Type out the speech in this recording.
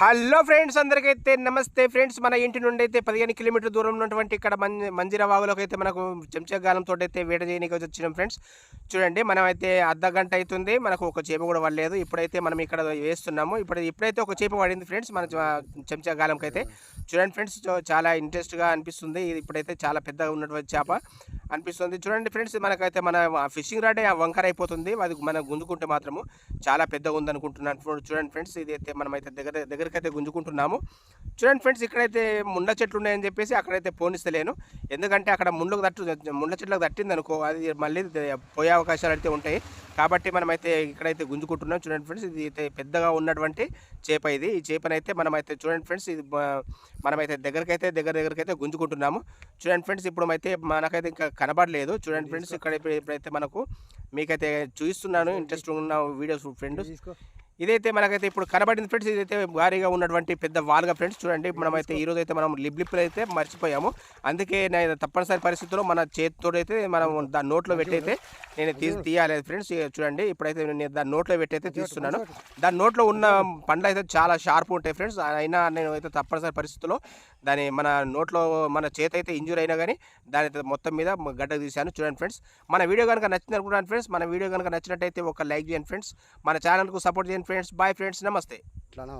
Hello friends అందరికైతే నమస్తే. Friends మన ఇంటి నుండి అయితే పదిహేను కిలోమీటర్ దూరం ఉన్నటువంటి ఇక్కడ మంజి మంజిరా వాగులోకి అయితే మనకు చెంచగాలంతో అయితే వేట చేయడానికి వచ్చినాం ఫ్రెండ్స్. చూడండి మనం అయితే అర్ధ గంట అవుతుంది మనకు ఒక చేప కూడా పడలేదు. ఇప్పుడైతే మనం ఇక్కడ వేస్తున్నాము. ఇప్పుడు ఇప్పుడైతే ఒక చేప పడింది ఫ్రెండ్స్ మన చెంచగాలంకి అయితే చూడండి ఫ్రెండ్స్ చాలా ఇంట్రెస్ట్గా అనిపిస్తుంది. ఇది ఇప్పుడైతే చాలా పెద్దగా ఉన్నటువంటి చేప. అనిపిస్తుంది. చూడండి ఫ్రెండ్స్ మనకైతే మన ఫిషింగ్ రాడే వంకర అయిపోతుంది. అది మనం గుంజుకుంటే మాత్రము చాలా పెద్దగా ఉందనుకుంటున్నాను. చూడండి ఫ్రెండ్స్ ఇది అయితే మనం అయితే దగ్గర దగ్గరికైతే గుంజుకుంటున్నాము. చూడండి ఫ్రెండ్స్ ఇక్కడైతే ముండ చెట్లు ఉన్నాయని చెప్పేసి అక్కడైతే పోనిస్తలేను. ఎందుకంటే అక్కడ ముండ్లకు తట్టు ముండ చెట్లకు తట్టింది అనుకో అది మళ్ళీ పోయే అవకాశాలు అయితే ఉంటాయి. కాబట్టి మనమైతే ఇక్కడైతే గుంజుకుంటున్నాం. చూడండి ఫ్రెండ్స్ ఇది అయితే పెద్దగా ఉన్నటువంటి చేప ఇది. ఈ చేపనైతే మనమైతే చూడండి ఫ్రెండ్స్ ఇది మనమైతే దగ్గరకైతే దగ్గర దగ్గరకైతే గుంజుకుంటున్నాము. చూడండి ఫ్రెండ్స్ ఇప్పుడు అయితే మనకైతే ఇంకా కనబడలేదు. చూడండి ఫ్రెండ్స్ ఇక్కడ ఇప్పుడైతే మనకు మీకైతే చూపిస్తున్నాను ఇంట్రెస్ట్ ఉన్న వీడియోస్ ఫ్రెండ్ ఇదైతే మనకైతే ఇప్పుడు కనబడింది ఫ్రెండ్స్ ఇదైతే భారీగా ఉన్నటువంటి పెద్ద వాల్గా ఫ్రెండ్స్. చూడండి మనమైతే ఈ రోజు అయితే మనం లిప్ లిప్లు అయితే మర్చిపోయాము. అందుకే నేను తప్పనిసరి పరిస్థితుల్లో మన చేతితో అయితే మనం దాని నోట్లో పెట్టయితే నేను తీసి తీయాలి ఫ్రెండ్స్. చూడండి ఇప్పుడైతే నేను దాని నోట్లో పెట్టయితే తీస్తున్నాను. దాని నోట్లో ఉన్న పండ్లు అయితే చాలా షార్ప్ ఉంటాయి ఫ్రెండ్స్. అయినా నేను అయితే తప్పనిసరి పరిస్థితుల్లో దాని మన నోట్లో మన చేతి అయితే ఇంజూర్ అయినా కానీ దాని అయితే మొత్తం మీద గడ్డ తీశాను. చూడండి ఫ్రెండ్స్ మన వీడియో కనుక నచ్చింది అనుకుంటున్నాను ఫ్రెండ్స్ మన వీడియో కనుక నచ్చినట్టయితే ఒక లైక్ చేయండి ఫ్రెండ్స్. మన ఛానల్కు సపోర్ట్ చేయండి ఫ్రెండ్స్ బాయ్ ఫ్రెండ్స్ నమస్తే ఇట్లానా